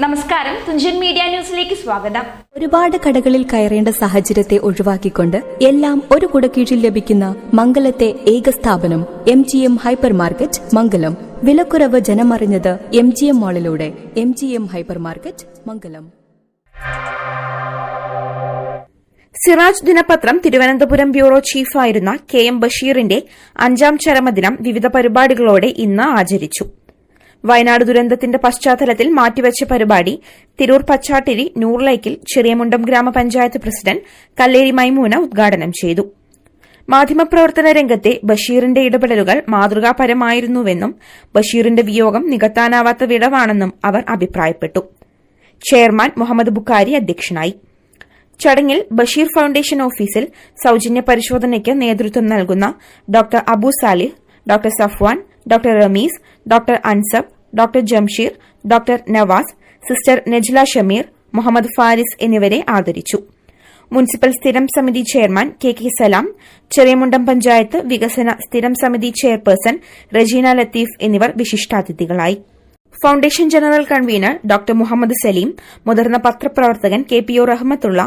നമസ്കാരം. തുഞ്ചൻ മീഡിയ ന്യൂസിലേക്ക് സ്വാഗതം. ഒരുപാട് കടകളിൽ കയറേണ്ട സാഹചര്യത്തെ ഒഴിവാക്കിക്കൊണ്ട് എല്ലാം ഒരു കുടക്കീഴിൽ ലഭിക്കുന്ന മംഗലത്തെ ഏക സ്ഥാപനം M G M hypermarket Mangalam. വിലക്കുറവ് ജനമറിഞ്ഞത് M G M മാളിലൂടെ M G M hypermarket Mangalam. Siraj ദിനപത്രം തിരുവനന്തപുരം ബ്യൂറോ ചീഫായിരുന്ന കെ എം ബഷീറിന്റെ അഞ്ചാം ചരമദിനം വിവിധ പരിപാടികളോടെ ഇന്ന് ആചരിച്ചു. വയനാട് ദുരന്തത്തിന്റെ പശ്ചാത്തലത്തിൽ മാറ്റിവച്ച പരിപാടി തിരൂർ പച്ചാട്ടിരി നൂർലൈക്കിൽ ചെറിയമുണ്ടം ഗ്രാമപഞ്ചായത്ത് പ്രസിഡന്റ് കല്ലേരി മൈമൂന ഉദ്ഘാടനം ചെയ്തു. മാധ്യമപ്രവർത്തന രംഗത്തെ ബഷീറിന്റെ ഇടപെടലുകൾ മാതൃകാപരമായിരുന്നുവെന്നും ബഷീറിന്റെ വിയോഗം നികത്താനാവാത്ത വിടവാണെന്നും അവർ അഭിപ്രായപ്പെട്ടു. ചെയർമാൻ മുഹമ്മദ് ബുക്കാരി അധ്യക്ഷനായി. ചടങ്ങിൽ ബഷീർ ഫൌണ്ടേഷൻ ഓഫീസിൽ സൌജന്യ പരിശോധനയ്ക്ക് നേതൃത്വം നൽകുന്ന doctor Abu Salih doctor Safwan doctor Ramees doctor Ansab doctor Jamsheer doctor Navas sister Najla Shameer Muhammad Faris എന്നിവരെ ആദരിച്ചു. മുനിസിപ്പൽ സ്ഥിരം സമിതി chairman K K Salam Cheriyamundam panchayat വികസന സ്ഥിരം സമിതി ചെയർപേഴ്സൺ റജീന ലത്തീഫ് എന്നിവർ വിശിഷ്ടാതിഥികളായി. Foundation general convener doctor Muhammad Saleem മുതിർന്ന പത്രപ്രവർത്തകൻ കെ പി ഒ റഹ്മത്തുള്ള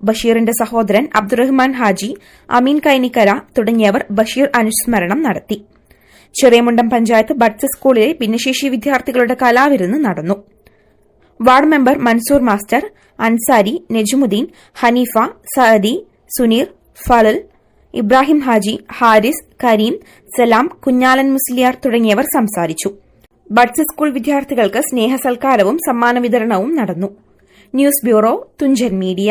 ബഷീറിന്റെ സഹോദരൻ അബ്ദുറഹ്മാൻ ഹാജി അമീൻ കൈനിക്കര തുടങ്ങിയവർ ബഷീർ അനുസ്മരണം നടത്തി. ചെറിയമുണ്ടം പഞ്ചായത്ത് ബഡ്സ് സ്കൂളിലെ ഭിന്നശേഷി വിദ്യാർത്ഥികളുടെ കലാവിരുന്ന് നടന്നു. Ward member Mansoor master Ansari Nejumudheen Haneefa Saadi Suneer Falal Ibrahim Haji Haris Kareem Salam Kunhalan Musliyar തുടങ്ങിയവർ സംസാരിച്ചു. ബഡ്സ് സ്കൂൾ വിദ്യാർത്ഥികൾക്ക് സ്നേഹസൽക്കാരവും സമ്മാന വിതരണവും നടന്നു. News bureau Thunchan media.